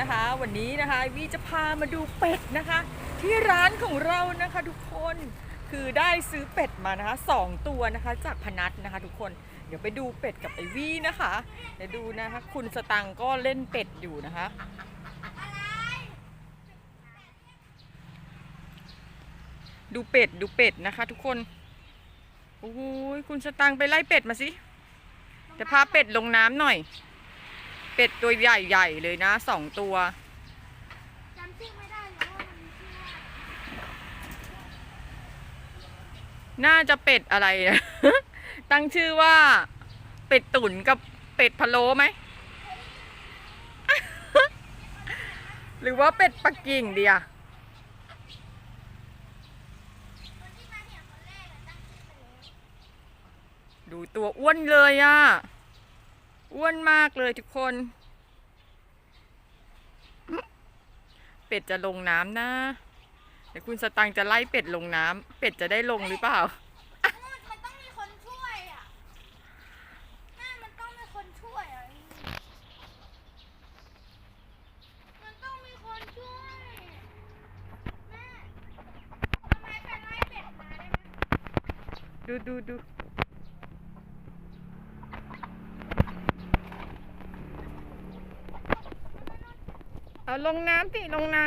นะคะ วันนี้นะคะวีจะพามาดูเป็ดนะคะ ที่ร้านของเรานะคะทุกคนคือได้ซื้อเป็ดมานะคะสองตัวนะคะจากพนัทนะคะ ทุกคนเดี๋ยวไปดูเป็ดกับไอวีนะคะเดี๋ยวดูนะคะ คุณสตังค์ก็เล่นเป็ดอยู่นะคะดูเป็ดดูเป็ดนะคะ ทุกคนโอ้ยคุณสตังค์ไปไล่เป็ดมาสิแต่พาเป็ดลงน้ำหน่อย เป็ดตัวใหญ่ๆเลยนะสองตัวจำชื่อไม่ได้แล้วว่ามันชื่อว่าน่าจะเป็ดอะไรนะตั้งชื่อว่า เป็ดตุ๋นกับเป็ดพะโล้ไหม หรือว่าเป็ดปักกิ่งเดียคนที่มาเห็นคนแรกอะตั้งชื่อไปแล้ว ดูตัวอ้วนเลยอะ อ้วนมากเลยทุกคน เป็ดจะลงน้ำนะเดี๋ยวคุณสตังค์จะไล่เป็ดลงน้ำเป็ดจะได้ลงหรือเปล่านู่นมันต้องมีคนช่วยอะแม่มันต้องมีคนช่วยอะมันต้องมีคนช่วยแม่ทำไมไปไล่เป็ดมาได้ไหมดูดูดู เอาลงน้ำสิลงน้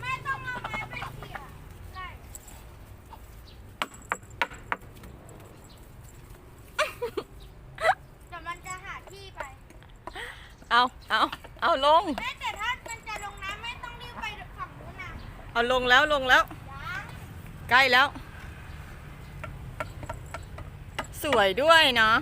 แม่ต้องเอาไม้ไปเขี่ยไล่เดี๋ยวมันจะหาที่ไปำเอาเอาเอาลงแม่แต่ถ้ามันจะลงน้ำไม่ต้องรีบไปฝั่งนู้นนะเอาลงแล้วลงแล้ว ยังใกล้แล้ว สวยด้วยเนาะ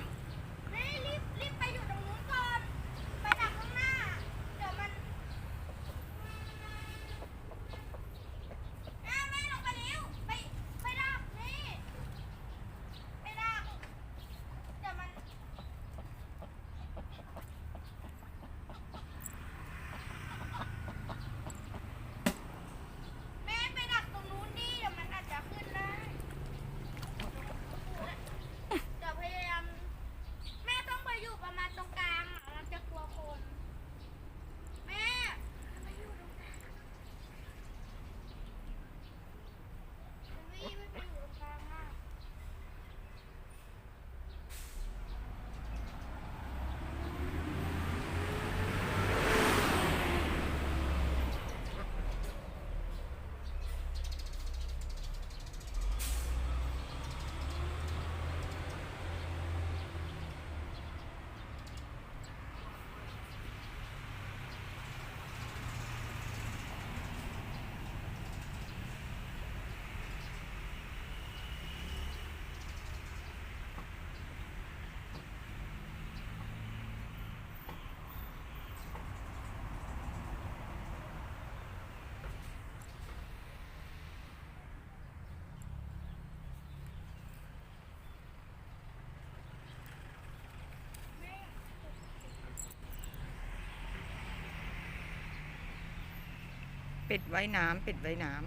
เป็ดไว้น้ำเป็ดไว้น้ำ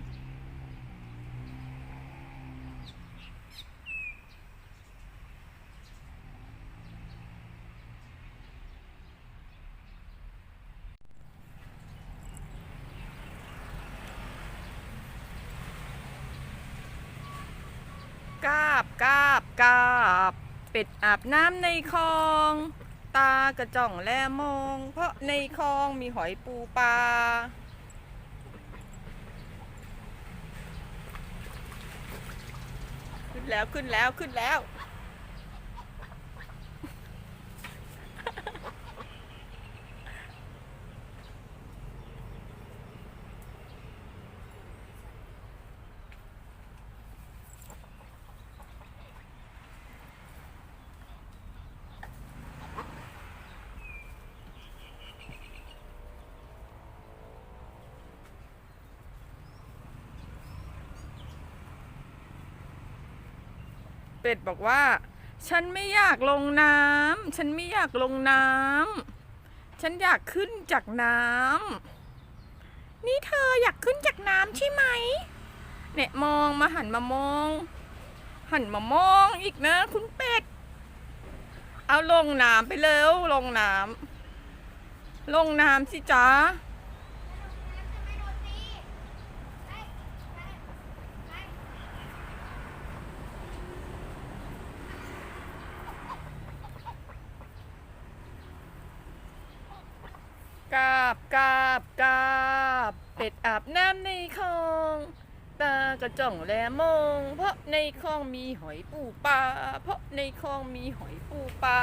กาบกาบกาบ เป็ดอาบน้ำในคลอง ตากระจ่องแลมอง เพราะในคลองมีหอยปูปลา ขึ้น แล้วขึ้นแล้วขึ้นแล้ว เป็ดบอกว่า ฉันไม่อยากลงน้ำฉันไม่อยากลงน้ำฉันอยากขึ้นจากน้ำนี่เธออยากขึ้นจากน้ำใช่ไหมเนี่ยมองมาหันมามอง หันมามองอีกนะ คุณเป็ด เอาลงน้ำไปเร็วลงน้ำลงน้ำสิจ๊ะ จะไม่โดนตีไปไปไป กาบกาบกาบเป็ดอาบน้ำในคลอง ตากระจ่องแลมอง เพราะในคลองมีหอยปูปลาเพราะในคลองมีหอยปูปลา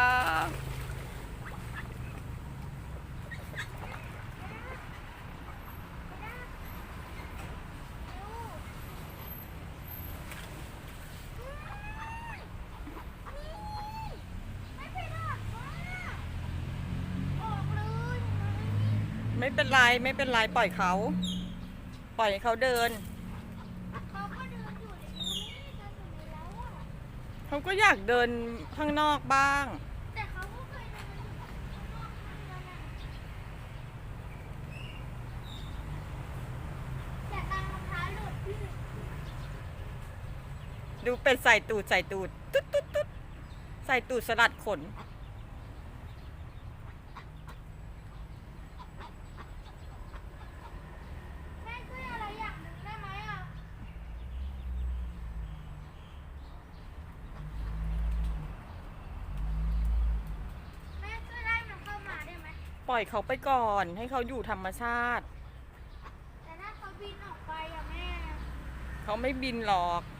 ไม่เป็นหรอกว่าออกเลย ไม่เป็นไรไม่เป็นไรปล่อยเขา ปล่อยเขาเดิน เขาก็เดินอยู่ในนี้เดินอยู่ในแล้วอะเขาก็อยากเดินข้างนอกบ้าง แต่เขาก็เคยเดินอยู่ข้างนอกข้างเดียวนะแต่ตามรองเท้าหลุดดูเป็นใส่ตูดใส่ตูด ตุ๊ดตุ๊ดตุ๊ดใส่ตูดสลัดขน แม่ช่วยอะไรอย่างหนึ่งได้ไหมอะ แม่ช่วยไล่มันเข้ามาได้ไหม ปล่อยเขาไปก่อน ให้เขาอยู่ธรรมชาติ แต่ถ้าเขาบินออกไปอะแม่ เขาไม่บินหรอกแ